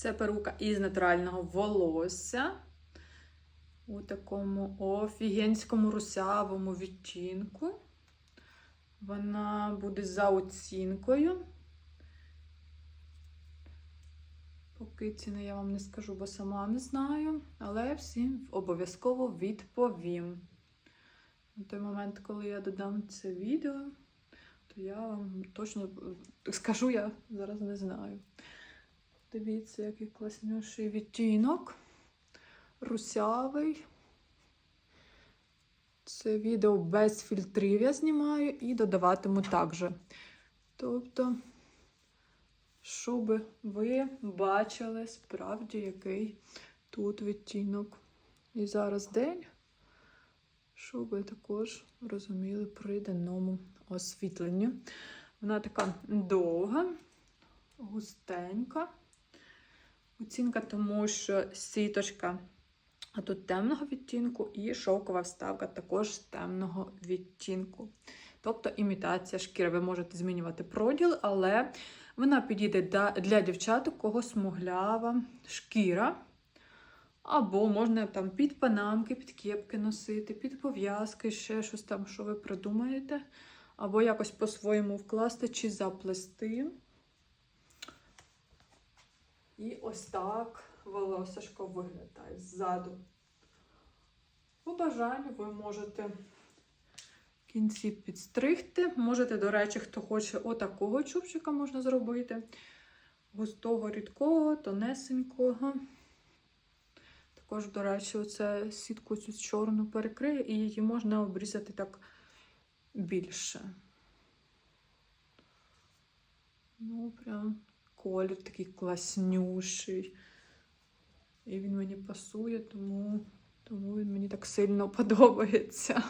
Це перука із натурального волосся. У такому офігенському русявому відтінку. Вона буде за оцінкою. Поки ціни я вам не скажу, бо сама не знаю. Але всім обов'язково відповім. На той момент, коли я додам це відео, то я вам точно скажу, я зараз не знаю. Дивіться, який класніший відтінок. Русявий. Це відео без фільтрів я знімаю і додаватиму також. Тобто, щоб ви бачили справді, який тут відтінок. І зараз день, щоб ви також розуміли при денному освітленні. Вона така довга, густенька. Оцінка, тому що сіточка тут темного відтінку і шовкова вставка також темного відтінку. Тобто імітація шкіри. Ви можете змінювати проділ, але вона підійде для дівчат, у кого смуглява шкіра. Або можна там під панамки, під кепки носити, під пов'язки, ще щось там, що ви придумаєте. Або якось по-своєму вкласти чи заплести. І ось так волосишко виглядає ззаду. По бажанню ви можете в кінці підстригти. Можете, до речі, хто хоче отакого чубчика можна зробити. Густого, рідкого, тонесенького. Також, до речі, оце сітку цю чорну перекриє, і її можна обрізати так більше. Ну, прям колір такий класнющий. І він мені пасує, тому, тому він мені так сильно подобається.